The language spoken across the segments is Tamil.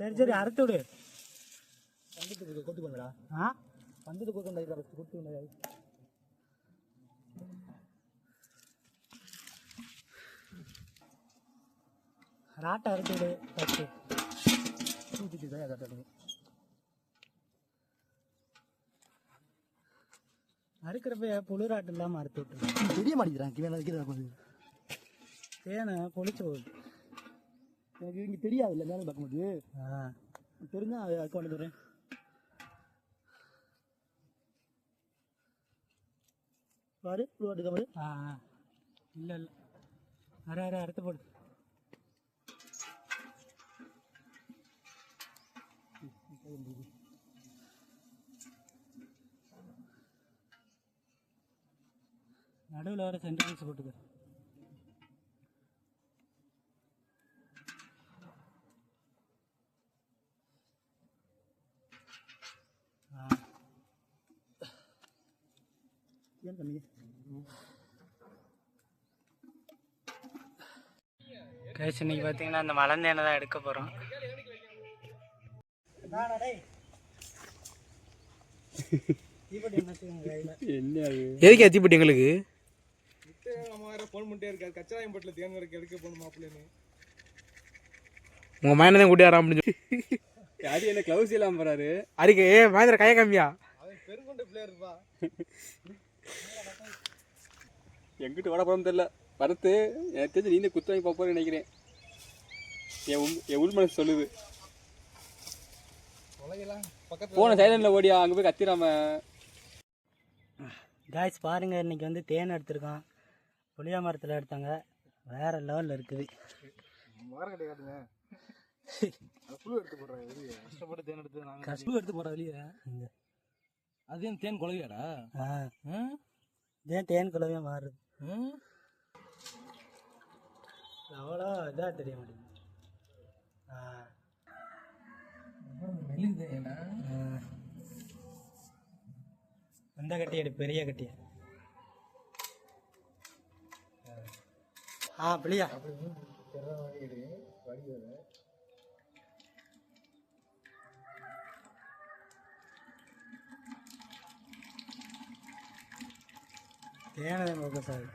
சரி சரி அறுத்து விடு. பந்தத்துக்கு கொட்டு கொண்டா ஆ? பந்தத்துக்கு கொண்டு கொண்டா கொட்டு கொண்டா ராட்டை அறுத்து விடு ஃபஸ்ட்டு தூக்கிட்டு தான் கட்டணும் அறுக்கிறப்ப புழு ராட்டு இல்லாமல் அறுத்து விட்டுரு. தெரிய மாட்டேங்கிறான் தேனை பொழிச்சு போகுது எனக்கு இங்கே தெரியாது இல்லை மேலே பார்க்கும்போது. தெரிஞ்சா அதுக்கு கொண்டு வரேன் பாரு புழுவாட்டு கமரு ஆ இல்லை இல்லை. அரை அரை அறுத்து போடு. நடுவில் வர சென்டென்ஸ் போட்டுக்க. ஏன் தம்பி கைஸ் இன்னைக்கு பார்த்தீங்கன்னா அந்த மலந்தேனை தான் எடுக்க போகிறோம் எதுக்கு எத்திப்பட்டு எங்களுக்கு? உங்க மைண்ட் தான் கூட்டி வராம முடிஞ்சு. அது என்ன க்ளவுஸ் இல்லாம போறாரு? அரிக்க ஏ மகேந்திர கைய கம்மியா. எங்கிட்ட வட போறோம் தெரியல. வரத்து எனக்கு தெரிஞ்சு நீ இந்த குத்து வாங்கி பார்ப்போன்னு நினைக்கிறேன். என் உள் என் உள் மனசு சொல்லுது. போன சைலண்ட்ல ஓடியா அங்க போய் கத்திராம காய்ஸ் பாருங்க இன்னைக்கு வந்து தேன் எடுத்திருக்கோம். புளியா மரத்தில் எடுத்தாங்க. வேற லெவலில் இருக்குது. தேன் கஷ்டம் எடுத்து போகிற வெளியே அது தேன் குழவியாடா? ஆ. ஏன் தேன் குலவே மாறுது? அவ்வளோ இதாக தெரிய மாட்டேங்குது. ஆ. மெலிந்தேண்ணா அந்த கட்டி எடு பெரிய கட்டியா? ஆ பிள்ளையா? அப்படி வடி வர தேனதை ஃபோக்கஸ் ஆகுது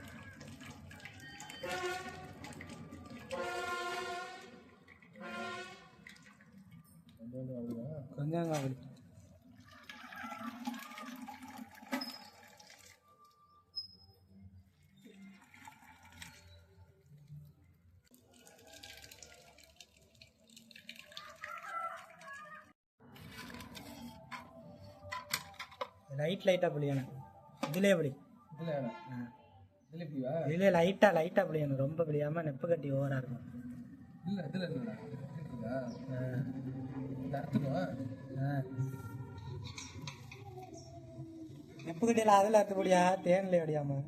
கொஞ்சம் அப்படி லைட் லைட்டாக புளியானே இதுலேயே புளி. இதுலேயே லைட்டாக லைட்டாக புளியணும் ரொம்ப புளியாமல் நெப்பு கட்டி இருக்கும். ஆ. நெப்பு கட்டியில் அதில் அறுத்து முடியா தேனில் அடியாம